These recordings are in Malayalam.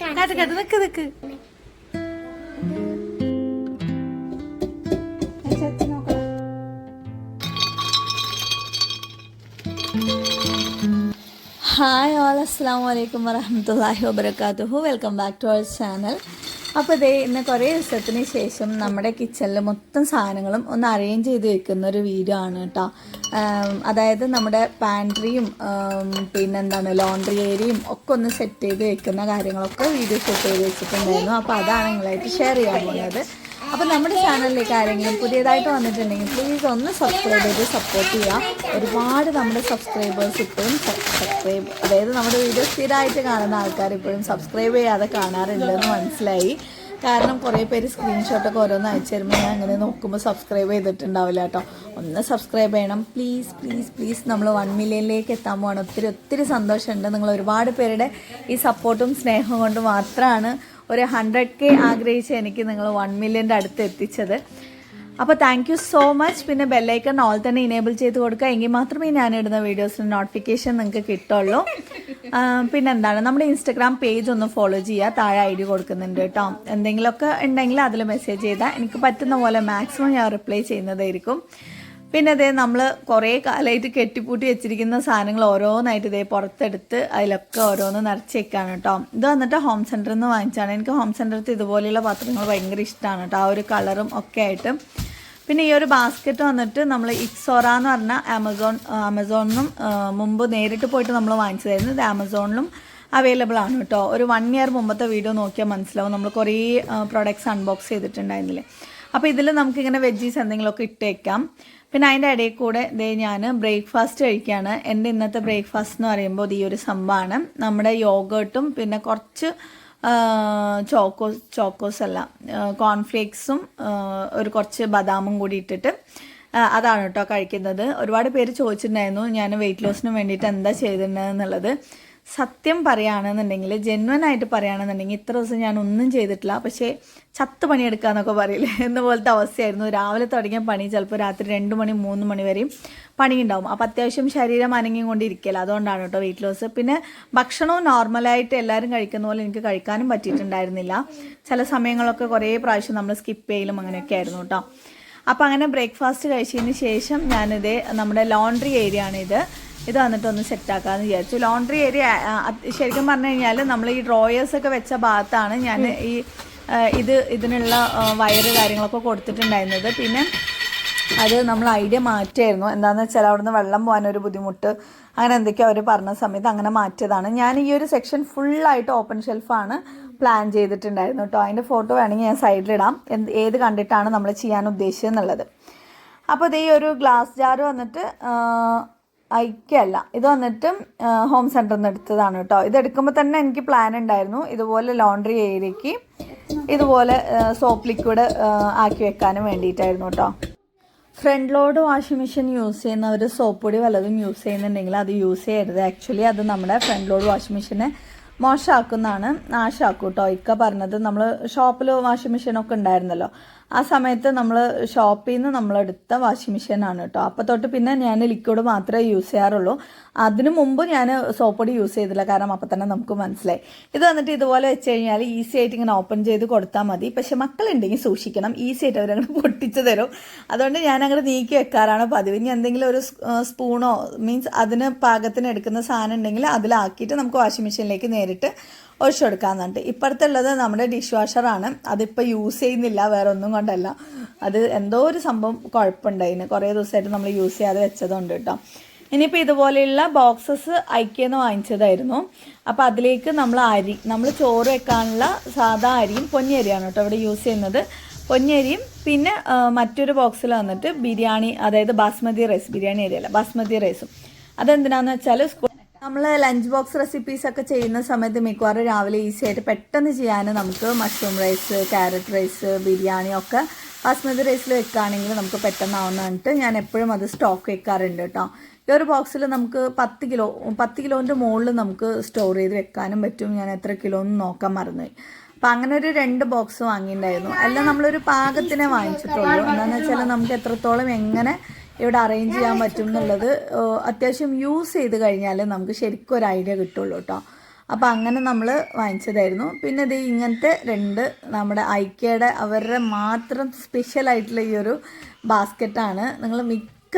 കാട്ട് കാട്ട് നിക്ക് നിക്ക്. ഹായ് ഓൾ അസ്സാം വലൈക്കും വറഹമത്തല്ലാഹി വബർക്കാത്തുഹു welcome back to our channel അപ്പോൾ ഇതേ ഇന്ന് കുറേ ദിവസത്തിന് ശേഷം നമ്മുടെ കിച്ചണിൽ മൊത്തം സാധനങ്ങളും ഒന്ന് അറേഞ്ച് ചെയ്ത് വെക്കുന്ന ഒരു വീഡിയോ ആണ് കേട്ടോ. അതായത് നമ്മുടെ പാൻട്രിയും പിന്നെന്താണ് ലോണ്ടറി ഏരിയയും ഒക്കെ ഒന്ന് സെറ്റ് ചെയ്ത് വെക്കുന്ന കാര്യങ്ങളൊക്കെ വീഡിയോ ഷൂട്ട് ചെയ്ത് വെച്ചിട്ടുണ്ടായിരുന്നു. അപ്പോൾ അതാണ് നിങ്ങളായിട്ട് ഷെയർ ചെയ്യാൻ പോകുന്നത് അപ്പോൾ നമ്മുടെ ചാനലിലേക്ക് ആരെങ്കിലും പുതിയതായിട്ട് വന്നിട്ടുണ്ടെങ്കിൽ പ്ലീസ് ഒന്ന് സബ്സ്ക്രൈബ് ചെയ്ത് സപ്പോർട്ട് ചെയ്യുക. ഒരുപാട് നമ്മുടെ സബ്സ്ക്രൈബേഴ്സ് ഇപ്പോഴും സബ്സ്ക്രൈബ് അതായത് നമ്മുടെ വീഡിയോ സ്ഥിരമായിട്ട് കാണുന്ന ആൾക്കാർ ഇപ്പോഴും സബ്സ്ക്രൈബ് ചെയ്യാതെ കാണാറുണ്ടെന്ന് മനസ്സിലായി. കാരണം കുറേ പേര് സ്ക്രീൻഷോട്ടൊക്കെ ഓരോന്ന് അയച്ചു തരുമ്പോൾ ഞാൻ അങ്ങനെ നോക്കുമ്പോൾ സബ്സ്ക്രൈബ് ചെയ്തിട്ടുണ്ടാവില്ല കേട്ടോ. ഒന്ന് സബ്സ്ക്രൈബ് ചെയ്യണം. പ്ലീസ് പ്ലീസ് പ്ലീസ് നമ്മൾ വൺ മില്യണിലേക്ക് എത്താൻ പോകണം ഒത്തിരി ഒത്തിരി സന്തോഷമുണ്ട്. നിങ്ങൾ ഒരുപാട് പേരുടെ ഈ സപ്പോർട്ടും സ്നേഹവും കൊണ്ട് മാത്രമാണ് ഒരു ഹൺഡ്രഡ് കെ ആഗ്രഹിച്ച് എനിക്ക് നിങ്ങൾ വൺ മില്യന്റെ അടുത്ത് എത്തിച്ചത്. അപ്പോൾ താങ്ക് യു സോ മച്ച് പിന്നെ ബെല്ലൈക്കൺ ഓൾ തന്നെ ഇനേബിൾ ചെയ്ത് കൊടുക്കുക. എങ്കിൽ മാത്രമേ ഞാനിടുന്ന വീഡിയോസിന് നോട്ടിഫിക്കേഷൻ നിങ്ങൾക്ക് കിട്ടുള്ളൂ. ആ, പിന്നെ എന്താണ് നമ്മുടെ ഇൻസ്റ്റഗ്രാം പേജ് ഒന്ന് ഫോളോ ചെയ്യുക. താഴെ ഐ ഡി കൊടുക്കുന്നുണ്ട് കേട്ടോ. എന്തെങ്കിലുമൊക്കെ ഉണ്ടെങ്കിൽ അതിൽ മെസ്സേജ് ചെയ്താൽ എനിക്ക് പറ്റുന്ന പോലെ മാക്സിമം ഞാൻ റിപ്ലൈ ചെയ്യുന്നതായിരിക്കും. പിന്നെ അതേ നമ്മൾ കുറേ കാലമായിട്ട് കെട്ടിപ്പൂട്ടി വെച്ചിരിക്കുന്ന സാധനങ്ങൾ ഓരോന്നായിട്ട് ഇതേ പുറത്തെടുത്ത് അതിലൊക്കെ ഓരോന്ന് നിറച്ച് വെക്കാണ് കേട്ടോ. ഇത് വന്നിട്ട് ഹോം സെന്ററിൽ നിന്ന് വാങ്ങിച്ചാണ്. എനിക്ക് ഹോം സെന്ററിൽ ഇതുപോലെയുള്ള പാത്രങ്ങൾ ഭയങ്കര ഇഷ്ടമാണ് കേട്ടോ. ആ ഒരു കളറും ഒക്കെ ആയിട്ട്. പിന്നെ ഈ ഒരു ബാസ്ക്കറ്റ് വന്നിട്ട് നമ്മൾ ഇക്സോറ എന്ന് പറഞ്ഞ ആമസോൺ ആമസോണിനും മുമ്പ് നേരിട്ട് പോയിട്ട് നമ്മൾ വാങ്ങിച്ചതായിരുന്നു. ഇത് ആമസോണിലും അവൈലബിൾ ആണ് കേട്ടോ. ഒരു വൺ ഇയർ മുമ്പത്തെ വീഡിയോ നോക്കിയാൽ മനസ്സിലാവും. നമ്മൾ കുറേ പ്രൊഡക്ട്സ് അൺബോക്സ് ചെയ്തിട്ടുണ്ടായിരുന്നില്ലേ. അപ്പോൾ ഇതിൽ നമുക്കിങ്ങനെ വെജീസ് എന്തെങ്കിലുമൊക്കെ ഇട്ടേക്കാം പിന്നെ അതിന്റെ ഇടയിൽ കൂടെ ഇതേ ഞാൻ ബ്രേക്ക്ഫാസ്റ്റ് കഴിക്കുകയാണ് എന്റെ ഇന്നത്തെ ബ്രേക്ക്ഫാസ്റ്റ് എന്ന് പറയുമ്പോൾ ഈ ഒരു സംഭവമാണ്. നമ്മുടെ യോഗേർട്ടും പിന്നെ കുറച്ച് ചോക്കോസ് ചോക്കോസ് അല്ല കോൺഫ്ലേക്സും ഒരു കുറച്ച് ബദാമും കൂടി ഇട്ടിട്ട് അതാണ് കേട്ടോ കഴിക്കുന്നത്. ഒരുപാട് പേര് ചോദിച്ചിട്ടുണ്ടായിരുന്നു ഞാൻ വെയിറ്റ് ലോസിന് വേണ്ടിയിട്ട് എന്താ ചെയ്തിട്ടുണ്ടെന്നുള്ളത്. സത്യം പറയുകയാണെന്നുണ്ടെങ്കിൽ ജെന്വൻ ആയിട്ട് പറയുകയാണെന്നുണ്ടെങ്കിൽ ഇത്ര ദിവസം ഞാൻ ഒന്നും ചെയ്തിട്ടില്ല. പക്ഷേ ചത്ത് പണിയെടുക്കുക എന്നൊക്കെ പറയില്ല? എന്ന പോലത്തെ അവസ്ഥയായിരുന്നു. രാവിലെ തുടങ്ങിയ പണി ചിലപ്പോൾ രാത്രി രണ്ട് മണി മൂന്ന് മണി വരെയും പണിയുണ്ടാവും. അപ്പോൾ അത്യാവശ്യം ശരീരം അനങ്ങിക്കൊണ്ടിരിക്കില്ല അതുകൊണ്ടാണ് കേട്ടോ വെയിറ്റ് ലോസ് പിന്നെ ഭക്ഷണവും നോർമലായിട്ട് എല്ലാവരും കഴിക്കുന്ന പോലെ എനിക്ക് കഴിക്കാനും പറ്റിയിട്ടുണ്ടായിരുന്നില്ല. ചില സമയങ്ങളൊക്കെ കുറേ പ്രാവശ്യം നമ്മൾ സ്കിപ്പ് ചെയ്യലും അങ്ങനെയൊക്കെ ആയിരുന്നു കേട്ടോ. അപ്പോൾ അങ്ങനെ ബ്രേക്ക്ഫാസ്റ്റ് കഴിച്ചതിന് ശേഷം ഞാനിത് നമ്മുടെ ലോണ്ടറി ഏരിയ ആണ് ഇത് വന്നിട്ട് ഒന്ന് സെറ്റാക്കാമെന്ന് വിചാരിച്ചു. ലോണ്ടറി ഏരിയ ശരിക്കും പറഞ്ഞു കഴിഞ്ഞാൽ നമ്മൾ ഈ ഡ്രോയേഴ്സ് ഒക്കെ വെച്ച ഭാഗത്താണ് ഞാൻ ഈ ഇത് ഇതിനുള്ള വയറ് കാര്യങ്ങളൊക്കെ കൊടുത്തിട്ടുണ്ടായിരുന്നത്. പിന്നെ അത് നമ്മൾ ഐഡിയ മാറ്റിയായിരുന്നു. എന്താണെന്ന് വെച്ചാൽ അവിടുന്ന് വെള്ളം പോകാൻ ഒരു ബുദ്ധിമുട്ട് അങ്ങനെ എന്തൊക്കെയോ അവർ പറഞ്ഞ സമയത്ത് അങ്ങനെ മാറ്റിയതാണ്. ഞാൻ ഈ ഒരു സെക്ഷൻ ഫുള്ളായിട്ട് ഓപ്പൺ ഷെൽഫാണ് പ്ലാൻ ചെയ്തിട്ടുണ്ടായിരുന്നു കേട്ടോ അതിന്റെ ഫോട്ടോ വേണമെങ്കിൽ ഞാൻ സൈഡിലിടാം എന്ത് ഏത് കണ്ടിട്ടാണ് നമ്മൾ ചെയ്യാൻ ഉദ്ദേശിച്ചത് എന്നുള്ളത്. അപ്പോൾ ഇത് ഈ ഒരു ഗ്ലാസ് ജാർ വന്നിട്ട് ഐക്യമല്ല ഇത് വന്നിട്ട് ഹോം സെന്ററിൽ നിന്ന് എടുത്തതാണ് കേട്ടോ. ഇത് എടുക്കുമ്പോൾ തന്നെ എനിക്ക് പ്ലാൻ ഉണ്ടായിരുന്നു. ഇതുപോലെ ലോണ്ടറി ഏരിയയ്ക്ക് ഇതുപോലെ സോപ്പ് ലിക്വിഡ് ആക്കി വെക്കാനും വേണ്ടിയിട്ടായിരുന്നു കേട്ടോ. Front load washing machine use ചെയ്യുന്നവർ സോപ്പ് പൊടി വല്ലതും യൂസ് ചെയ്യുന്നുണ്ടെങ്കിൽ അത് യൂസ് ചെയ്യരുത്. ആക്ച്വലി അത് നമ്മുടെ ഫ്രണ്ട് ലോഡ് വാഷിംഗ് മെഷീനെ മോശമാക്കുന്നതാണ് നാശമാക്കും കേട്ടോ. ഇക്ക പറഞ്ഞത് നമ്മൾ ഷോപ്പിൽ വാഷിംഗ് മെഷീനൊക്കെ ഉണ്ടായിരുന്നല്ലോ. ആ സമയത്ത് നമ്മൾ ഷോപ്പിൽ നിന്ന് നമ്മളെടുത്ത വാഷിംഗ് മെഷീനാണ് കേട്ടോ. അപ്പോൾ തൊട്ട് പിന്നെ ഞാൻ ലിക്വിഡ് മാത്രമേ യൂസ് ചെയ്യാറുള്ളൂ. അതിനു മുമ്പ് ഞാൻ സോപ്പ് പൊടി യൂസ് ചെയ്തില്ല. കാരണം അപ്പം തന്നെ നമുക്ക് മനസ്സിലായി. ഇത് വന്നിട്ട് ഇതുപോലെ വെച്ച് കഴിഞ്ഞാൽ ഈസി ആയിട്ട് ഇങ്ങനെ ഓപ്പൺ ചെയ്ത് കൊടുത്താൽ മതി. പക്ഷെ മക്കളുണ്ടെങ്കിൽ സൂക്ഷിക്കണം. ഈസി ആയിട്ട് അവരങ്ങനെ പൊട്ടിച്ച് തരും. അതുകൊണ്ട് ഞാൻ അങ്ങനെ നീക്കി വെക്കാറാണ് പതിവ്. ഇനി എന്തെങ്കിലും ഒരു സ്പൂണോ മീൻസ് അതിന് പാകത്തിന് എടുക്കുന്ന സാധനം ഉണ്ടെങ്കിൽ അതിലാക്കിയിട്ട് നമുക്ക് വാഷിംഗ് മെഷീനിലേക്ക് നേരിട്ട് ഒഴിച്ചു കൊടുക്കാമെന്നുണ്ട് ഇപ്പോഴത്തെ ഉള്ളത് നമ്മുടെ ഡിഷ് വാഷറാണ് അതിപ്പോൾ യൂസ് ചെയ്യുന്നില്ല വേറെ ഒന്നും കൊണ്ടല്ല. അത് എന്തോ ഒരു സംഭവം കുഴപ്പമുണ്ടായിന് കുറേ ദിവസമായിട്ട് നമ്മൾ യൂസ് ചെയ്യാതെ വെച്ചതുകൊണ്ട് കേട്ടോ. ഇനിയിപ്പോൾ ഇതുപോലെയുള്ള ബോക്സസ് ഐക്യെന്ന് വാങ്ങിച്ചതായിരുന്നു. അപ്പോൾ അതിലേക്ക് നമ്മൾ അരി നമ്മൾ ചോറ് വെക്കാനുള്ള സാധാ അരിയും പൊന്നിയരിയാണ് കേട്ടോ ഇവിടെ യൂസ് ചെയ്യുന്നത്. പൊന്നിയരിയും പിന്നെ മറ്റൊരു ബോക്സിൽ വന്നിട്ട് ബിരിയാണി അതായത് ബാസ്മതി റൈസ് ബിരിയാണി അരിയല്ല ബാസ്മതി റൈസും അതെന്തിനാന്ന് വെച്ചാൽ സ്കൂൾ നമ്മൾ ലഞ്ച് ബോക്സ് റെസിപ്പീസ് ഒക്കെ ചെയ്യുന്ന സമയത്ത് മിക്കവാറും രാവിലെ ഈസി ആയിട്ട് പെട്ടെന്ന് ചെയ്യാൻ നമുക്ക് mushroom rice carrot rice biryani ഒക്കെ ബാസ്മതി റൈസിൽ വെക്കുകയാണെങ്കിൽ നമുക്ക് പെട്ടെന്നാവുന്നതായിട്ട് ഞാൻ എപ്പോഴും അത് സ്റ്റോക്ക് വെക്കാറുണ്ട് കേട്ടോ. ഈ ഒരു ബോക്സിൽ നമുക്ക് പത്ത് കിലോ പത്ത് കിലോന്റെ മുകളിൽ നമുക്ക് സ്റ്റോർ ചെയ്ത് വെക്കാനും പറ്റും. ഞാൻ എത്ര കിലോ എന്ന് നോക്കാൻ മറന്നു അപ്പം അങ്ങനെ ഒരു രണ്ട് ബോക്സ് വാങ്ങിയിട്ടുണ്ടായിരുന്നു. അല്ല നമ്മളൊരു പാകത്തിനെ വാങ്ങിച്ചിട്ടുള്ളൂ. എന്താണെന്ന് വെച്ചാൽ നമുക്ക് എത്രത്തോളം എങ്ങനെ ഇവിടെ അറേഞ്ച് ചെയ്യാൻ പറ്റും എന്നുള്ളത് അത്യാവശ്യം യൂസ് ചെയ്ത് കഴിഞ്ഞാൽ നമുക്ക് ശരിക്കും ഒരു ഐഡിയ കിട്ടുള്ളൂ കേട്ടോ അപ്പോൾ അങ്ങനെ നമ്മൾ വാങ്ങിച്ചതായിരുന്നു. പിന്നെ ഇത് ഇങ്ങനത്തെ രണ്ട് നമ്മുടെ ഐക്യയുടെ അവരുടെ മാത്രം സ്പെഷ്യൽ ആയിട്ടുള്ള ഈ ഒരു ബാസ്ക്കറ്റാണ് നിങ്ങൾ മിക്ക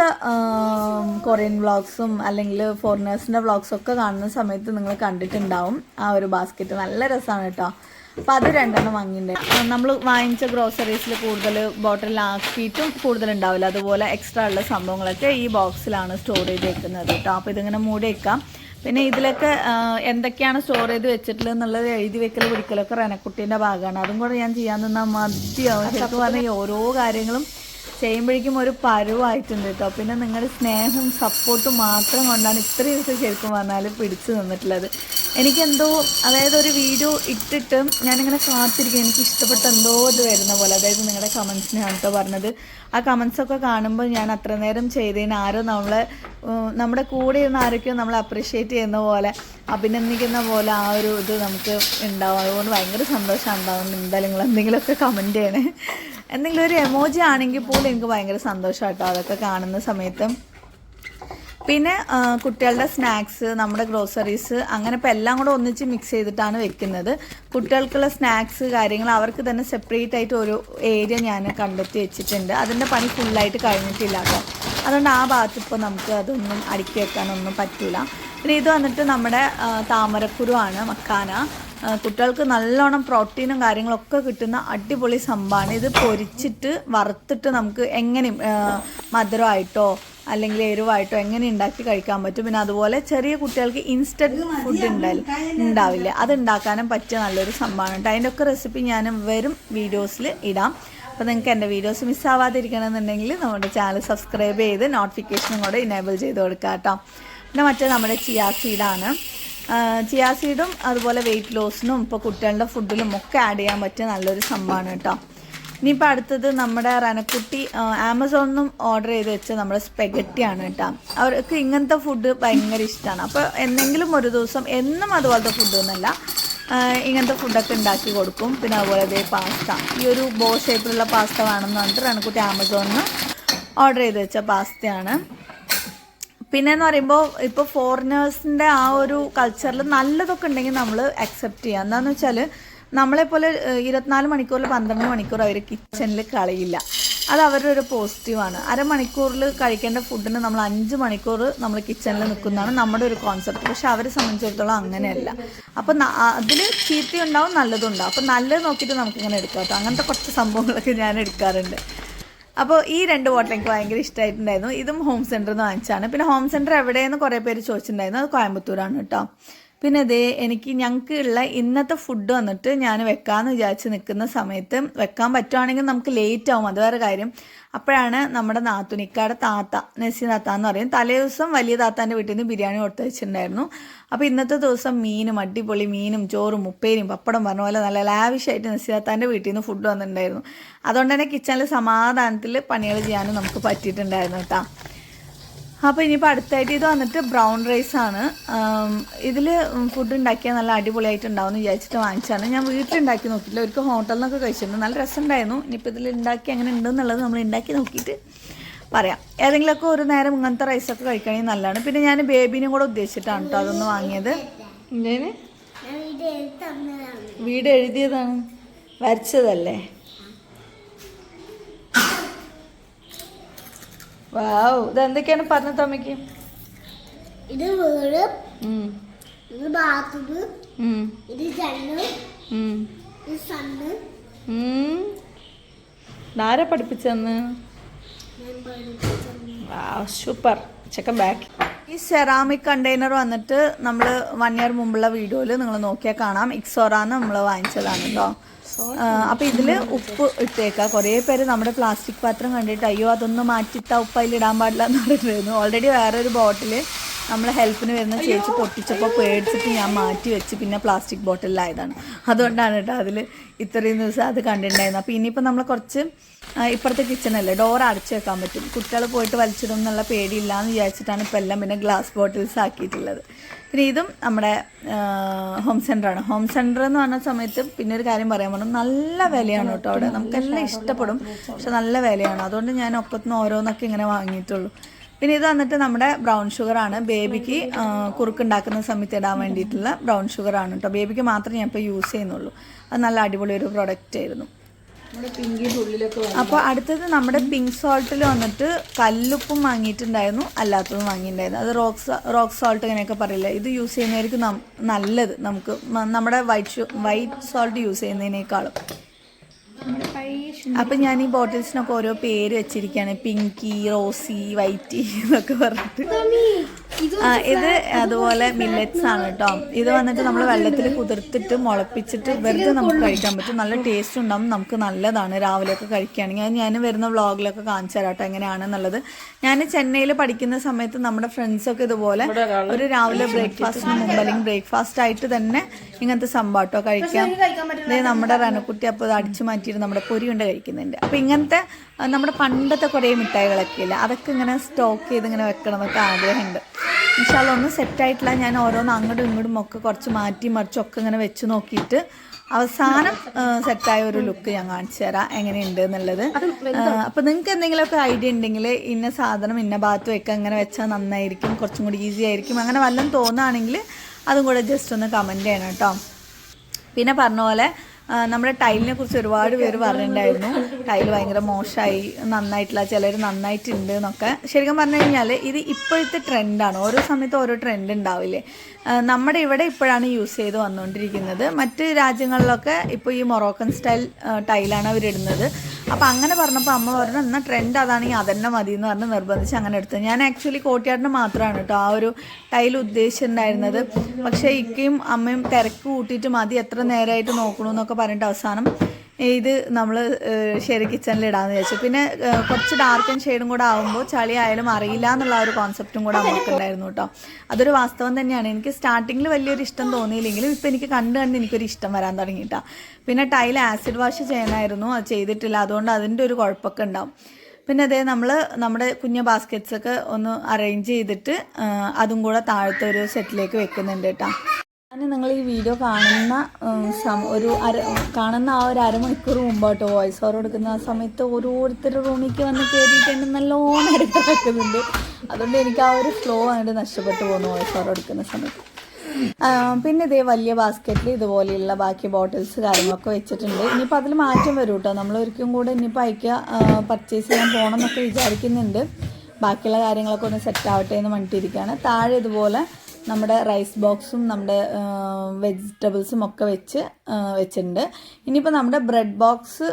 കൊറിയൻ വ്ളോഗ്സും അല്ലെങ്കിൽ ഫോറിനേഴ്സിന്റെ വ്ളോഗ്സൊക്കെ കാണുന്ന സമയത്ത് നിങ്ങൾ കണ്ടിട്ടുണ്ടാവും ആ ഒരു ബാസ്ക്കറ്റ് നല്ല രസമാണ് കേട്ടോ അപ്പം അത് രണ്ടെണ്ണം വാങ്ങിയിട്ടുണ്ട് നമ്മൾ വാങ്ങിച്ച ഗ്രോസറീസിൽ കൂടുതൽ ബോട്ടിലാക്കിയിട്ടും കൂടുതൽ ഉണ്ടാവില്ല അതുപോലെ എക്സ്ട്രാ ഉള്ള സംഭവങ്ങളൊക്കെ ഈ ബോക്സിലാണ് സ്റ്റോർ ചെയ്ത് വെക്കുന്നത് കേട്ടോ അപ്പോൾ ഇതിങ്ങനെ മൂടി വെക്കാം. പിന്നെ ഇതിലൊക്കെ എന്തൊക്കെയാണ് സ്റ്റോർ ചെയ്ത് വെച്ചിട്ടുള്ളത് എന്നുള്ളത് എഴുതി വെക്കൽ പിടിക്കലൊക്കെ റനക്കുട്ടീന്റെ ഭാഗമാണ് അതും കൂടെ ഞാൻ ചെയ്യാൻ നിന്നാൽ മതിയാവും. ശരിക്കും പറഞ്ഞാൽ ഓരോ കാര്യങ്ങളും ചെയ്യുമ്പോഴേക്കും ഒരു പരുവായിട്ടുണ്ട് കേട്ടോ പിന്നെ നിങ്ങളുടെ സ്നേഹവും സപ്പോർട്ടും മാത്രം കൊണ്ടാണ് ഇത്രയും ദിവസം ശരിക്കും പറഞ്ഞാൽ പിടിച്ചു നിന്നിട്ടുള്ളത്. എനിക്കെന്തോ അതായത് ഒരു വീഡിയോ ഇട്ടിട്ട് ഞാനിങ്ങനെ കാത്തിരിക്കും എനിക്ക് ഇഷ്ടപ്പെട്ട എന്തോ ഇത് വരുന്ന പോലെ. അതായത് നിങ്ങളുടെ കമൻസിനാണ് കേട്ടോ പറഞ്ഞത്. ആ കമൻസൊക്കെ കാണുമ്പോൾ ഞാൻ അത്ര നേരം ചെയ്തതിന് ആരോ നമ്മളെ നമ്മുടെ കൂടെ ഇരുന്ന് ആരൊക്കെയോ നമ്മളെ അപ്രിഷ്യേറ്റ് ചെയ്യുന്ന പോലെ അഭിനന്ദിക്കുന്ന പോലെ ആ ഒരു ഇത് നമുക്ക് ഉണ്ടാവും. അതുകൊണ്ട് ഭയങ്കര സന്തോഷം ഉണ്ടാവും എന്തായാലും നിങ്ങൾ എന്തെങ്കിലുമൊക്കെ കമന്റ് ചെയ്യണേ. എന്തെങ്കിലും ഒരു എമോജി ആണെങ്കിൽ പോലും എനിക്ക് ഭയങ്കര സന്തോഷം കേട്ടോ അതൊക്കെ കാണുന്ന സമയത്ത്. പിന്നെ കുട്ടികളുടെ സ്നാക്സ് നമ്മുടെ ഗ്രോസറീസ് അങ്ങനെ ഇപ്പം എല്ലാം കൂടെ ഒന്നിച്ച് മിക്സ് ചെയ്തിട്ടാണ് വെക്കുന്നത്. കുട്ടികൾക്കുള്ള സ്നാക്സ് കാര്യങ്ങൾ അവർക്ക് തന്നെ സെപ്പറേറ്റ് ആയിട്ട് ഒരു ഏരിയ ഞാൻ കണ്ടെത്തി വെച്ചിട്ടുണ്ട്. അതിന്റെ പണി ഫുള്ളായിട്ട് കഴിഞ്ഞിട്ടില്ല. കേട്ടോ അതുകൊണ്ട് ആ ഭാഗത്ത് ഇപ്പോൾ നമുക്ക് അതൊന്നും അടുക്കി വെക്കാനൊന്നും പറ്റില്ല പിന്നെ ഇത് വന്നിട്ട് നമ്മുടെ താമരക്കുരുവാണ് മക്കാന. കുട്ടികൾക്ക് നല്ലോണം പ്രോട്ടീനും കാര്യങ്ങളൊക്കെ കിട്ടുന്ന അടിപൊളി സംഭവമാണ് ഇത് പൊരിച്ചിട്ട് വറുത്തിട്ട് നമുക്ക് എങ്ങനെയും മധുരമായിട്ടോ അല്ലെങ്കിൽ എരിവായിട്ടോ എങ്ങനെ ഉണ്ടാക്കി കഴിക്കാൻ പറ്റും. പിന്നെ അതുപോലെ ചെറിയ കുട്ടികൾക്ക് ഇൻസ്റ്റന്റ് ഫുഡ് ഉണ്ടായാലും ഉണ്ടാവില്ല. അത് ഉണ്ടാക്കാനും പറ്റിയ നല്ലൊരു സംഭവമാണ് കേട്ടോ അതിന്റെ ഒക്കെ റെസിപ്പി ഞാൻ വരും വീഡിയോസിൽ ഇടാം. അപ്പോൾ നിങ്ങൾക്ക് എന്റെ വീഡിയോസ് മിസ്സാവാതിരിക്കണമെന്നുണ്ടെങ്കിൽ നമ്മുടെ ചാനൽ സബ്സ്ക്രൈബ് ചെയ്ത് നോട്ടിഫിക്കേഷനും കൂടെ ഇനേബിൾ ചെയ്ത് കൊടുക്കുക കേട്ടോ പിന്നെ മറ്റേ നമ്മുടെ ചിയാ സീഡാണ് ചിയാ സീഡും അതുപോലെ വെയിറ്റ് ലോസിനും ഇപ്പോൾ കുട്ടികളുടെ ഫുഡിലും ഒക്കെ ആഡ് ചെയ്യാൻ പറ്റിയ നല്ലൊരു സംഭവമാണ് കേട്ടോ ഇനിയിപ്പോൾ അടുത്തത് നമ്മുടെ റനക്കുട്ടി ആമസോണിൽ നിന്നും ഓർഡർ ചെയ്ത് വെച്ച നമ്മുടെ സ്പെഗറ്റിയാണ് കേട്ടോ. അവർക്ക് ഇങ്ങനത്തെ ഫുഡ് ഭയങ്കര ഇഷ്ടമാണ് അപ്പോൾ എന്തെങ്കിലും ഒരു ദിവസം എന്നും അതുപോലത്തെ ഫുഡ് ഒന്നല്ല ഇങ്ങനത്തെ ഫുഡൊക്കെ ഉണ്ടാക്കി കൊടുക്കും. പിന്നെ അതുപോലെ ഇതേ പാസ്ത. ഈ ഒരു ബോ ഷേപ്പിലുള്ള പാസ്ത വേണമെന്ന് പറഞ്ഞിട്ട് റനക്കുട്ടി ആമസോണിൽ നിന്ന് ഓർഡർ ചെയ്ത് വെച്ച പാസ്തയാണ്. പിന്നെ എന്ന് പറയുമ്പോൾ ഇപ്പോൾ ഫോറിനേഴ്സിന്റെ ആ ഒരു കൾച്ചറിൽ നല്ലതൊക്കെ ഉണ്ടെങ്കിൽ നമ്മൾ അക്സെപ്റ്റ് ചെയ്യുക എന്താണെന്ന് വെച്ചാൽ നമ്മളെപ്പോലെ ഇരുപത്തിനാല് മണിക്കൂറിൽ പന്ത്രണ്ട് മണിക്കൂർ അവർ കിച്ചണിൽ കളയില്ല. അത് അവരുടെ ഒരു പോസിറ്റീവാണ് അരമണിക്കൂറിൽ കഴിക്കേണ്ട ഫുഡിന് നമ്മൾ അഞ്ച് മണിക്കൂർ നമ്മൾ കിച്ചണിൽ നിൽക്കുന്നതാണ് നമ്മുടെ ഒരു കോൺസെപ്റ്റ് പക്ഷെ അവരെ സംബന്ധിച്ചിടത്തോളം അങ്ങനെയല്ല. അപ്പം അതിൽ ചീത്തയുണ്ടാവും നല്ലതുണ്ടാവും. അപ്പം നല്ലത് നോക്കിയിട്ട് നമുക്കിങ്ങനെ എടുക്കാം അങ്ങനത്തെ കുറച്ച് സംഭവങ്ങളൊക്കെ ഞാൻ എടുക്കാറുണ്ട്. അപ്പോൾ ഈ രണ്ട് ബോട്ടിൽ എനിക്ക് ഭയങ്കര ഇഷ്ടമായിട്ടുണ്ടായിരുന്നു ഇതും ഹോം സെന്ററിൽ നിന്ന് വാങ്ങിച്ചാണ് പിന്നെ ഹോം സെന്റർ എവിടെയെന്ന് കുറേ പേര് ചോദിച്ചിട്ടുണ്ടായിരുന്നു. അത് കോയമ്പത്തൂരാണ് കേട്ടോ. പിന്നെ ഇതേ എനിക്ക് ഞങ്ങൾക്ക് ഉള്ള ഇന്നത്തെ ഫുഡ് വന്നിട്ട് ഞാൻ വെക്കാമെന്ന് വിചാരിച്ച് നിൽക്കുന്ന സമയത്ത് വെക്കാൻ പറ്റുവാണെങ്കിൽ നമുക്ക് ലേറ്റ് ആവും. അത് വേറെ കാര്യം. അപ്പോഴാണ് നമ്മുടെ നാത്തുനിക്കാടെ താത്ത നെസി താത്ത എന്ന് പറയും. തലേ ദിവസം വലിയ താത്താന്റെ വീട്ടിൽ നിന്ന് ബിരിയാണി കൊടുത്ത് വെച്ചിട്ടുണ്ടായിരുന്നു. അപ്പോൾ ഇന്നത്തെ ദിവസം മീനും അടിപൊളി മീനും ചോറും ഉപ്പേരിയും പപ്പടം പറഞ്ഞ പോലെ നല്ല ലാവിഷായിട്ട് നെസി താത്താന്റെ വീട്ടിൽ നിന്ന് ഫുഡ് വന്നിട്ടുണ്ടായിരുന്നു. അതുകൊണ്ട് തന്നെ കിച്ചണിൽ സമാധാനത്തിൽ പണികൾ ചെയ്യാനും നമുക്ക് പറ്റിയിട്ടുണ്ടായിരുന്നു കേട്ടോ. അപ്പോൾ ഇനിയിപ്പോൾ അടുത്തായിട്ട് ഇത് വന്നിട്ട് ബ്രൗൺ റൈസ് ആണ്. ഇതിൽ ഫുഡ് ഉണ്ടാക്കിയാൽ നല്ല അടിപൊളിയായിട്ട് ഉണ്ടാവുമെന്ന് വിചാരിച്ചിട്ട് വാങ്ങിച്ചാണ് ഞാൻ വീട്ടിലുണ്ടാക്കി നോക്കിയില്ല ഒരിക്കൽ ഹോട്ടലിൽ നിന്നൊക്കെ കഴിച്ചിട്ടുണ്ട്. നല്ല രസമുണ്ടായിരുന്നു. ഇനിയിപ്പോൾ ഇതിൽ ഉണ്ടാക്കി എങ്ങനെ ഉണ്ടെന്നുള്ളത് നമ്മൾ ഉണ്ടാക്കി നോക്കിയിട്ട് പറയാം. ഏതെങ്കിലുമൊക്കെ ഒരു നേരം ഇങ്ങനത്തെ റൈസൊക്കെ കഴിക്കുകയാണെങ്കിൽ നല്ലതാണ്. പിന്നെ ഞാൻ ബേബിനും കൂടെ ഉദ്ദേശിച്ചിട്ടാണ് കേട്ടോ അതൊന്ന് വാങ്ങിയത്. വീട് എഴുതിയതാണ് വരച്ചതല്ലേ? വാവ്. ഇത് എന്തൊക്കെയാണ് പറഞ്ഞത് അമ്മയ്ക്ക്? ഇത് വീട്. ഇത് ബാത്റൂം. ഇത് ജനൽ. ഇതാരാ പഠിപ്പിച്ചെന്ന് സൂപ്പർ. ചെക്കൻ ബാക്ക് ഈ സെറാമിക് കണ്ടെയ്നർ വന്നിട്ട് നമ്മൾ വൺ ഇയർ മുമ്പുള്ള വീഡിയോയിൽ നിങ്ങൾ നോക്കിയാൽ കാണാം. ഇക്സോറാന്ന് നമ്മൾ വാങ്ങിച്ചതാണ് കേട്ടോ അപ്പോൾ ഇതിൽ ഉപ്പ് ഇട്ടേക്കാം. കുറേ പേര് നമ്മുടെ പ്ലാസ്റ്റിക് പാത്രം കണ്ടിട്ട് അയ്യോ അതൊന്നും മാറ്റിയിട്ടാ ഉപ്പ് അതിൽ ഇടാൻ പാടില്ല എന്ന് പറഞ്ഞിരുന്നു ഓൾറെഡി വേറൊരു ബോട്ടിൽ നമ്മളെ ഹെൽപ്പിന് വരുന്ന ചേച്ചി പൊട്ടിച്ചപ്പോൾ പേടിച്ചിട്ട് ഞാൻ മാറ്റി വെച്ച് പിന്നെ പ്ലാസ്റ്റിക് ബോട്ടിലായതാണ് അതുകൊണ്ടാണ് കേട്ടോ അതിൽ ഇത്രയും ദിവസം അത് കണ്ടിട്ടുണ്ടായിരുന്നു അപ്പോൾ ഇനിയിപ്പോൾ നമ്മൾ കുറച്ച് ഇപ്പുറത്തെ കിച്ചണല്ലേ ഡോർ അടച്ചു വെക്കാൻ പറ്റും. കുട്ടികൾ പോയിട്ട് വലിച്ചിടും എന്നുള്ള പേടിയില്ല എന്ന് വിചാരിച്ചിട്ടാണ് ഇപ്പം എല്ലാം പിന്നെ ഗ്ലാസ് ബോട്ടിൽസ് ആക്കിയിട്ടുള്ളത്. പിന്നെ ഇതും നമ്മുടെ ഹോം സെന്ററാണ് ഹോം സെന്റർ എന്ന് പറഞ്ഞ സമയത്ത് പിന്നെ ഒരു കാര്യം പറയാൻ പറഞ്ഞു നല്ല വിലയാണ് കേട്ടോ അവിടെ. നമുക്കെല്ലാം ഇഷ്ടപ്പെടും. പക്ഷെ നല്ല വിലയാണ്. അതുകൊണ്ട് ഞാൻ ഒക്കത്തുനിന്ന് ഓരോന്നൊക്കെ ഇങ്ങനെ വാങ്ങിയിട്ടുള്ളൂ. പിന്നെ ഇത് വന്നിട്ട് നമ്മുടെ ബ്രൗൺ ഷുഗർ ആണ്. ബേബിക്ക് കുറുക്കുണ്ടാക്കുന്ന സമയത്ത് ഇടാൻ വേണ്ടിയിട്ടുള്ള ബ്രൗൺ ഷുഗർ ആണ് കേട്ടോ. ബേബിക്ക് മാത്രമേ ഞാൻ ഇപ്പോൾ യൂസ് ചെയ്യുന്നുള്ളൂ. അത് നല്ല അടിപൊളി ഒരു പ്രൊഡക്റ്റ് ആയിരുന്നു. അപ്പോൾ അടുത്തത് നമ്മുടെ പിങ്ക് സോൾട്ടിൽ വന്നിട്ട് കല്ലുപ്പും വാങ്ങിയിട്ടുണ്ടായിരുന്നു. അല്ലാത്തതും വാങ്ങിയിട്ടുണ്ടായിരുന്നു. അത് റോക്ക് റോക്ക് സോൾട്ട് ഇങ്ങനെയൊക്കെ പറയില്ല? ഇത് യൂസ് ചെയ്യുന്നതായിരിക്കും നല്ലത് നമുക്ക്. നമ്മുടെ വൈറ്റ് വൈറ്റ് സോൾട്ട് യൂസ് ചെയ്യുന്നതിനേക്കാളും. അപ്പം ഞാൻ ഈ ബോട്ടിൽസിനൊക്കെ ഓരോ പേര് വെച്ചിരിക്കുകയാണ്. പിങ്കി റോസി വൈറ്റി എന്നൊക്കെ പറഞ്ഞിട്ട്. ഇത് അതുപോലെ മില്ലറ്റ്സ് ആണ് കേട്ടോ ഇത് വന്നിട്ട് നമ്മൾ വെള്ളത്തിൽ കുതിർത്തിട്ട് മുളപ്പിച്ചിട്ട് വെറുതെ നമുക്ക് കഴിക്കാൻ പറ്റും. നല്ല ടേസ്റ്റ് ഉണ്ടാവും. നമുക്ക് നല്ലതാണ് രാവിലെയൊക്കെ കഴിക്കുകയാണെങ്കിൽ. അത് ഞാൻ വരുന്ന വ്ളോഗിലൊക്കെ കാണിച്ചു തരാം കേട്ടോ എങ്ങനെയാണെന്നുള്ളത്. ഞാൻ ചെന്നൈയിൽ പഠിക്കുന്ന സമയത്ത് നമ്മുടെ ഫ്രണ്ട്സൊക്കെ ഇതുപോലെ ഒരു രാവിലെ ബ്രേക്ക്ഫാസ്റ്റിന് മുമ്പ് അല്ലെങ്കിൽ ബ്രേക്ക്ഫാസ്റ്റ് ആയിട്ട് തന്നെ ഇങ്ങനത്തെ സംഭാട്ടോ കഴിക്കാം. ദേ നമ്മുടെ റനക്കുട്ടി അപ്പോൾ ഇത് അടിച്ചു മാറ്റിയിട്ട് നമ്മുടെ പൊരി കൊണ്ട് കഴിക്കുന്നുണ്ട്. അപ്പോൾ ഇങ്ങനത്തെ നമ്മുടെ പണ്ടത്തെ കുറേ മിഠായികളൊക്കെ ഇല്ല? അതൊക്കെ ഇങ്ങനെ സ്റ്റോക്ക് ചെയ്ത് ഇങ്ങനെ വെക്കണം എന്നൊക്കെ ആഗ്രഹമുണ്ട്. പക്ഷെ ഒന്ന് സെറ്റായിട്ടില്ല ഞാൻ ഓരോന്ന് അങ്ങോട്ടും ഇങ്ങോട്ടും ഒക്കെ കുറച്ച് മാറ്റി മറിച്ചൊക്കെ ഇങ്ങനെ വെച്ച് നോക്കിയിട്ട് അവസാനം സെറ്റായ ഒരു ലുക്ക് ഞാൻ കാണിച്ചു തരാം. എങ്ങനെയുണ്ട് എന്നുള്ളത്. അപ്പോൾ നിങ്ങൾക്ക് എന്തെങ്കിലുമൊക്കെ ഐഡിയ ഉണ്ടെങ്കിൽ ഇന്ന സാധനം ഇന്ന ഭാഗത്ത് വെക്കുക അങ്ങനെ വെച്ചാൽ നന്നായിരിക്കും കുറച്ചും കൂടി ഈസി ആയിരിക്കും അങ്ങനെ വല്ലതും തോന്നുകയാണെങ്കിൽ അതും കൂടെ ജസ്റ്റ് ഒന്ന് കമന്റ് ചെയ്യണം കേട്ടോ. പിന്നെ പറഞ്ഞ പോലെ നമ്മുടെ ടൈലിനെ കുറിച്ച് ഒരുപാട് പേര് പറഞ്ഞിട്ടുണ്ടായിരുന്നു. ടൈൽ ഭയങ്കര മോശമായി നന്നായിട്ടില്ല ചിലർ നന്നായിട്ടുണ്ട് എന്നൊക്കെ. ശരിക്കും പറഞ്ഞു കഴിഞ്ഞാൽ ഇത് ഇപ്പോഴത്തെ ട്രെൻഡാണ്. ഓരോ സമയത്ത് ഓരോ ട്രെൻഡ് ഉണ്ടാവില്ലേ? നമ്മുടെ ഇവിടെ ഇപ്പോഴാണ് യൂസ് ചെയ്ത് വന്നുകൊണ്ടിരിക്കുന്നത്. മറ്റ് രാജ്യങ്ങളിലൊക്കെ ഇപ്പോൾ ഈ മൊറോക്കൻ സ്റ്റൈൽ ടൈലാണ് അവരിടുന്നത്. അപ്പോൾ അങ്ങനെ പറഞ്ഞപ്പോൾ അമ്മ പറഞ്ഞു എന്നാൽ ട്രെൻഡ് അതാണെങ്കിൽ അതന്നെ മതി എന്ന് പറഞ്ഞ് നിർബന്ധിച്ച് അങ്ങനെ എടുത്തത്. ഞാൻ ആക്ച്വലി കോട്ടിയാടിന് മാത്രമാണ് കേട്ടോ ആ ഒരു ടൈൽ ഉദ്ദേശിച്ചിട്ടുണ്ടായിരുന്നത്. പക്ഷേ ഇക്കയും അമ്മയും തിരക്ക് കൂട്ടിയിട്ട് മതി എത്ര നേരമായിട്ട് നോക്കണമെന്നൊക്കെ പറഞ്ഞിട്ട് അവസാനം ഇത് നമ്മൾ ശരി കിച്ചണിൽ ഇടാന്ന് വിചാരിച്ചു. പിന്നെ കുറച്ച് ഡാർക്ക് ഷെയ്ഡും കൂടെ ആകുമ്പോൾ ചളി ആയാലും അറിയില്ല എന്നുള്ള ഒരു കോൺസെപ്റ്റും കൂടെ നമുക്കുണ്ടായിരുന്നു കേട്ടോ. അതൊരു വാസ്തവം തന്നെയാണ്. എനിക്ക് സ്റ്റാർട്ടിങ്ങിൽ വലിയൊരു ഇഷ്ടം തോന്നിയില്ലെങ്കിലും ഇപ്പം എനിക്ക് കണ്ട് കണ്ട് എനിക്കൊരു ഇഷ്ടം വരാൻ തുടങ്ങിയിട്ടാ പിന്നെ ടൈൽ ആസിഡ് വാഷ് ചെയ്യാനായിരുന്നു. അത് ചെയ്തിട്ടില്ല. അതുകൊണ്ട് അതിന്റെ ഒരു കുഴപ്പമൊക്കെ ഉണ്ടാവും. പിന്നെ അതേ നമ്മൾ നമ്മുടെ കുഞ്ഞ ബാസ്ക്കറ്റ്സൊക്കെ ഒന്ന് അറേഞ്ച് ചെയ്തിട്ട് അതും കൂടെ താഴത്തെ ഒരു സെറ്റിലേക്ക് വെക്കുന്നുണ്ട് കേട്ടോ. ഞാൻ നിങ്ങൾ ഈ വീഡിയോ കാണുന്ന ഒരു അര കാണുന്ന ആ ഒരു അരമണിക്കൂർ മുമ്പോട്ടോ വോയിസ് ഓവർ കൊടുക്കുന്ന ആ സമയത്ത് ഓരോരുത്തരുടെ റൂമിലേക്ക് വന്ന് കയറിയിട്ട് എന്നെ നല്ലോണം എടുക്കാൻ അതുകൊണ്ട് എനിക്ക് ആ ഒരു ഫ്ലോ ആയിട്ട് നഷ്ടപ്പെട്ടു പോകുന്നു വോയിസ് ഓവർ കൊടുക്കുന്ന സമയത്ത്. പിന്നെ ഇതേ വലിയ ബാസ്ക്കറ്റിൽ ഇതുപോലെയുള്ള ബാക്കി ബോട്ടിൽസ് കാര്യങ്ങളൊക്കെ വെച്ചിട്ടുണ്ട്. ഇനിയിപ്പോൾ അതിൽ മാറ്റം വരും കേട്ടോ നമ്മൾ ഒരിക്കലും കൂടെ ഇനിയിപ്പോൾ അയക്കുക പർച്ചേസ് ചെയ്യാൻ പോകണം എന്നൊക്കെ വിചാരിക്കുന്നുണ്ട്. ബാക്കിയുള്ള കാര്യങ്ങളൊക്കെ ഒന്ന് സെറ്റ് ആവട്ടെ എന്ന് പറഞ്ഞിട്ടിരിക്കുകയാണ്. താഴെ ഇതുപോലെ നമ്മുടെ റൈസ് ബോക്സും നമ്മുടെ വെജിറ്റബിൾസും ഒക്കെ വെച്ച് വെച്ചിട്ടുണ്ട്. ഇനിയിപ്പോൾ നമ്മുടെ ബ്രെഡ് ബോക്സ്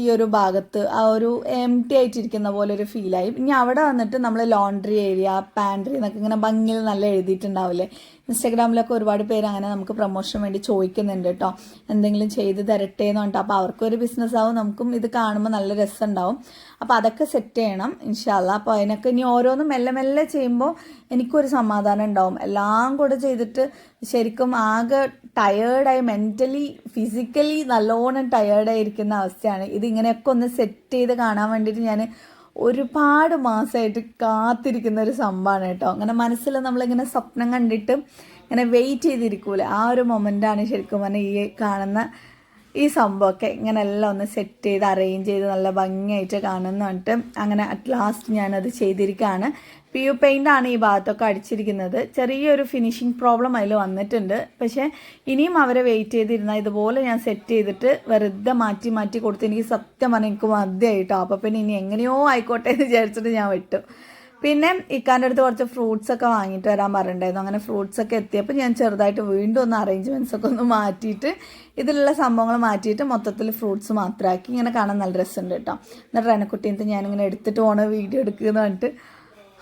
ഈ ഒരു ഭാഗത്ത് ആ ഒരു എം ടി ആയിട്ടിരിക്കുന്ന പോലെ ഒരു ഫീലായി ഇനി അവിടെ വന്നിട്ട് നമ്മൾ ലോണ്ട്രി ഏരിയ പാൻട്രി എന്നൊക്കെ ഇങ്ങനെ ഭംഗിയിൽ നല്ല എഴുതിയിട്ടുണ്ടാവില്ലേ? ഇൻസ്റ്റാഗ്രാമിലൊക്കെ ഒരുപാട് പേര് അങ്ങനെ നമുക്ക് പ്രൊമോഷൻ വേണ്ടി ചോദിക്കുന്നുണ്ട് കേട്ടോ എന്തെങ്കിലും ചെയ്ത് തരട്ടെ എന്ന് പറഞ്ഞിട്ട്. അപ്പോൾ അവർക്കൊരു ബിസിനസ് ആവും നമുക്കും ഇത് കാണുമ്പോൾ നല്ല രസമുണ്ടാവും അപ്പോൾ അതൊക്കെ സെറ്റ് ചെയ്യണം ഇൻഷാല്ല അപ്പോൾ അതിനൊക്കെ ഇനി ഓരോന്നും മെല്ലെ മെല്ലെ ചെയ്യുമ്പോൾ എനിക്കൊരു സമാധാനം ഉണ്ടാവും. എല്ലാം കൂടെ ചെയ്തിട്ട് ശരിക്കും ആകെ ടയേർഡായി മെന്റലി ഫിസിക്കലി നല്ലോണം ടയേർഡായിരിക്കുന്ന അവസ്ഥയാണ്. ഇത് ഇങ്ങനെയൊക്കെ ഒന്ന് സെറ്റ് ചെയ്ത് കാണാൻ വേണ്ടിയിട്ട് ഞാൻ ഒരുപാട് മാസമായിട്ട് കാത്തിരിക്കുന്ന ഒരു സംഭവമാണ് കേട്ടോ. അങ്ങനെ മനസ്സിൽ നമ്മളിങ്ങനെ സ്വപ്നം കണ്ടിട്ട് ഇങ്ങനെ വെയിറ്റ് ചെയ്തിരിക്കൂലേ. ആ ഒരു മൊമെന്റാണ് ശരിക്കും പറഞ്ഞാൽ ഈ കാണുന്ന ഈ സംഭവമൊക്കെ ഇങ്ങനെ എല്ലാം ഒന്ന് സെറ്റ് ചെയ്ത് അറേഞ്ച് ചെയ്ത് നല്ല ഭംഗിയായിട്ട് കാണുന്ന പറഞ്ഞിട്ട് അങ്ങനെ അറ്റ് ലാസ്റ്റ് ഞാനത് ചെയ്തിരിക്കുകയാണ്. പി യു ആണ് ഈ ഭാഗത്തൊക്കെ അടിച്ചിരിക്കുന്നത്. ചെറിയൊരു ഫിനിഷിങ് പ്രോബ്ലം അതിൽ വന്നിട്ടുണ്ട്. പക്ഷേ ഇനിയും അവരെ വെയിറ്റ് ചെയ്തിരുന്ന ഇതുപോലെ ഞാൻ സെറ്റ് ചെയ്തിട്ട് വെറുതെ മാറ്റി മാറ്റി കൊടുത്ത് എനിക്ക് സത്യം പറഞ്ഞാൽ എനിക്ക് മതിയായിട്ടോ. അപ്പോൾ പിന്നെ ഇനി എങ്ങനെയോ ആയിക്കോട്ടെ എന്ന് വിചാരിച്ചിട്ട് ഞാൻ വിട്ടു. പിന്നെ ഇക്കാന്റെ അടുത്ത് കുറച്ച് ഫ്രൂട്ട്സ് ഒക്കെ വാങ്ങിയിട്ട് വരാൻ പറഞ്ഞിട്ടുണ്ടായിരുന്നു. അങ്ങനെ ഫ്രൂട്ട്സ് ഒക്കെ എത്തിയപ്പോൾ ഞാൻ ചെറുതായിട്ട് വീണ്ടും ഒന്ന് അറേഞ്ച്മെന്റ്സ് ഒക്കെ ഒന്ന് മാറ്റിയിട്ട് ഇതിലുള്ള സംഭവങ്ങൾ മാറ്റിയിട്ട് മൊത്തത്തിൽ ഫ്രൂട്ട്സ് മാത്രമാക്കി ഇങ്ങനെ കാണാൻ നല്ല രസമുണ്ട് കേട്ടോ. എന്നിട്ട് റെനക്കുട്ടീനത്ത് ഞാനിങ്ങനെ എടുത്തിട്ട് പോണ വീഡിയോ എടുക്കുക പറഞ്ഞിട്ട്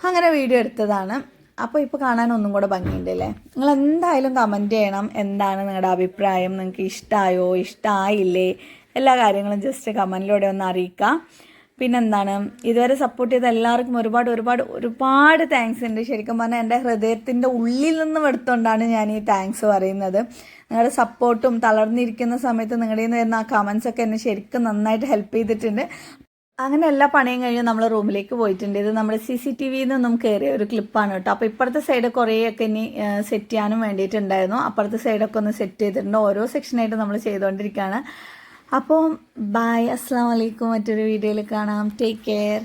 അങ്ങനെ വീഡിയോ എടുത്തതാണ്. അപ്പോൾ ഇപ്പോൾ കാണാൻ ഒന്നും കൂടെ ഭംഗിയുണ്ട് അല്ലേ? നിങ്ങൾ എന്തായാലും കമന്റ് ചെയ്യണം. എന്താണ് നിങ്ങളുടെ അഭിപ്രായം? നിങ്ങൾക്ക് ഇഷ്ടമായോ ഇഷ്ടമായില്ലേ എല്ലാ കാര്യങ്ങളും ജസ്റ്റ് കമന്റിലൂടെ ഒന്ന് അറിയിക്കാം. പിന്നെന്താണ്? ഇതുവരെ സപ്പോർട്ട് ചെയ്ത എല്ലാവർക്കും ഒരുപാട് ഒരുപാട് ഒരുപാട് താങ്ക്സ് ഉണ്ട്. ശരിക്കും പറഞ്ഞാൽ എന്റെ ഹൃദയത്തിന്റെ ഉള്ളിൽ നിന്നും എടുത്തുകൊണ്ടാണ് ഞാൻ ഈ താങ്ക്സ് പറയുന്നത്. നിങ്ങളുടെ സപ്പോർട്ടും തളർന്നിരിക്കുന്ന സമയത്ത് നിങ്ങളുടെ നിന്ന് വരുന്ന ആ കമൻസ് ഒക്കെ എന്നെ ശരിക്കും നന്നായിട്ട് ഹെൽപ്പ് ചെയ്തിട്ടുണ്ട്. അങ്ങനെ എല്ലാ പണിയും കഴിഞ്ഞ് നമ്മൾ റൂമിലേക്ക് പോയിട്ടുണ്ട്. ഇത് നമ്മുടെ സി സി ടി വിയിൽ നിന്നും കയറിയ ഒരു ക്ലിപ്പാണ് കേട്ടോ. അപ്പോൾ ഇപ്പുറത്തെ സൈഡ് കുറേയൊക്കെ ഇനി സെറ്റ് ചെയ്യാനും വേണ്ടിയിട്ടുണ്ടായിരുന്നു. അപ്പുറത്തെ സൈഡൊക്കെ ഒന്ന് സെറ്റ് ചെയ്തിട്ടുണ്ട്. ഓരോ സെക്ഷനായിട്ട് നമ്മൾ ചെയ്തുകൊണ്ടിരിക്കുകയാണ് അപ്പോൾ ബായ് അസ്സാം വലൈക്കും മറ്റൊരു വീഡിയോയിൽ കാണാം. Take care